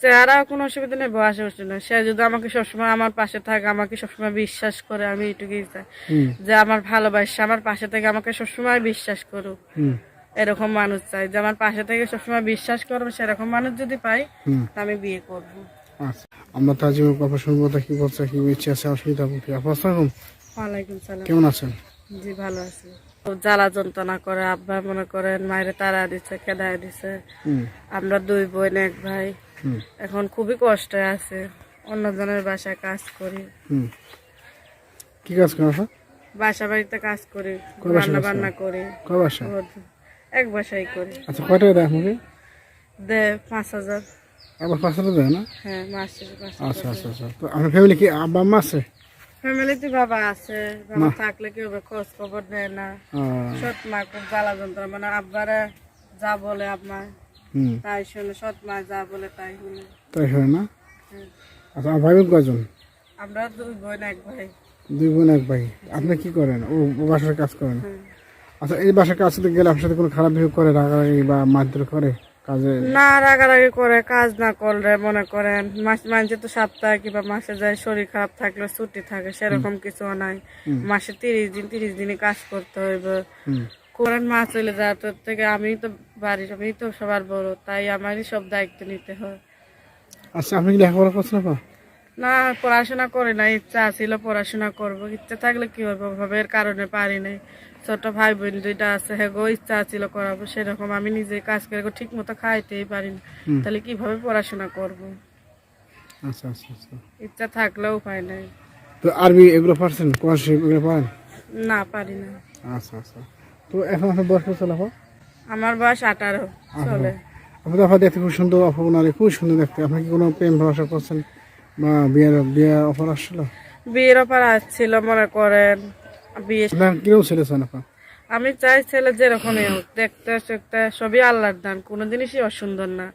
চেহারা কোনো অসুবিধা নেই বয়সে বসে না সে যদি আমাকে সবসময় আমার পাশে থাকে আমাকে সবসময় বিশ্বাস করে আমি এটুকুই চাই। যে আমার ভালোবাসা আমার পাশে থেকে আমাকে সবসময় বিশ্বাস করুক। এরকম মানুষ চাই। যে আমার পাশে থেকে সবসময় বিশ্বাস করবে সেরকম মানুষ যদি পাই আমি বিয়ে করব। আচ্ছা। আমরা তাজিমের কথা শুনব কি করছে কি ইচ্ছে আছে অসুবিধা বুঝি আসসালাম ওয়ালাইকুম সালাম। কেমন আছেন? জি ভালো আছি। জ্বালা যন্ত্রণা করে আব্বা মনে করেন মায়ের তারা দিছে কেদায় দিছে। আমরা দুই বোন এক ভাই। এখন খুবই কষ্ট আছে। অন্যজনের বাসায় কাজ করি। কি কাজ আপা? বাসা বাড়িতে কাজ করি রান্না বান্না করি। কয় বাসা এক বাসায় করি। আচ্ছা কয় টাকা দেয় আপনাকে দে পাঁচ হাজার। আবার পাঁচ হাজার দেয় না? হ্যাঁ মাসে আচ্ছা আচ্ছা আচ্ছা। তো আপনার ফ্যামিলি কি আব্বা আম্মা আছে? ফ্যামিলিতে বাবা আছে। বাবা থাকলে কি হবে খোঁজ খবর নেয় না। সৎ মা খুব জ্বালা যন্ত্রণা মানে আব্বারে যা বলে হুম তাই শুনে সৎ মা যা বলে তাই শুনে। তাই হয় না। আচ্ছা ভাই বোন কয়জন? আমরা দুই বোন এক ভাই। দুই বোন এক ভাই। আপনি কি করেন? ও বাসার কাজ করেন? আচ্ছা এই বাসার কাজ করতে গেলে আপনার সাথে কোনো খারাপ বিহেভ করে রাগারাগি বা মারধর করে কাজে? না রাগারাগি করে কাজ না করলে মনে করেন মাস মাঝে তো সপ্তাহে কিংবা মাসে যায় শরীর খারাপ থাকলে ছুটি থাকে সেরকম কিছু নাই। মাসে তিরিশ দিন তিরিশ দিনে কাজ করতে হইবে। কোরআন মা চলে যায় তোর থেকে আমি তো বাড়ির আমি তো সবার বড় তাই আমারই সব দায়িত্ব নিতে হয়। আচ্ছা আপনি কি লেখাপড়া করছেন আপা? না পড়াশোনা করি না ইচ্ছা ছিল পড়াশোনা করব। ইচ্ছা থাকলে কি হবে অভাবের কারণে পারি নাই। ছোট ভাই বোন দুইটা আছে হেগো ইচ্ছা ছিল করাবো সেরকম আমি নিজে কাজ করে ঠিক মতো খাইতেই পারি না। তাহলে কীভাবে পড়াশোনা করব? আচ্ছা আচ্ছা আচ্ছা। ইচ্ছা থাকলেও উপায় নাই। তো আরবি এগুলো পারছেন? কোরআন শরীফ এগুলো পারেন? না পারি না। আচ্ছা আচ্ছা। তো এখন আপনার বয়স কত আমার বয়স আঠারো চলে আপনার দেখতে খুব সুন্দর অফার ওনারে খুব সুন্দর দেখতে। আপনি কি কোনো প্রেম ভালোবাসা করছেন? বা বিয়ের বিয়ের অফার আসছিল? বিয়ের অফার আসছিল মনে করেন বিয়ে কীরকম ছেলে চান আমি চাই ছেলে যেরকমই হোক দেখতে দেখতে সবই আল্লাহর দান কোনো জিনিসই অসুন্দর না।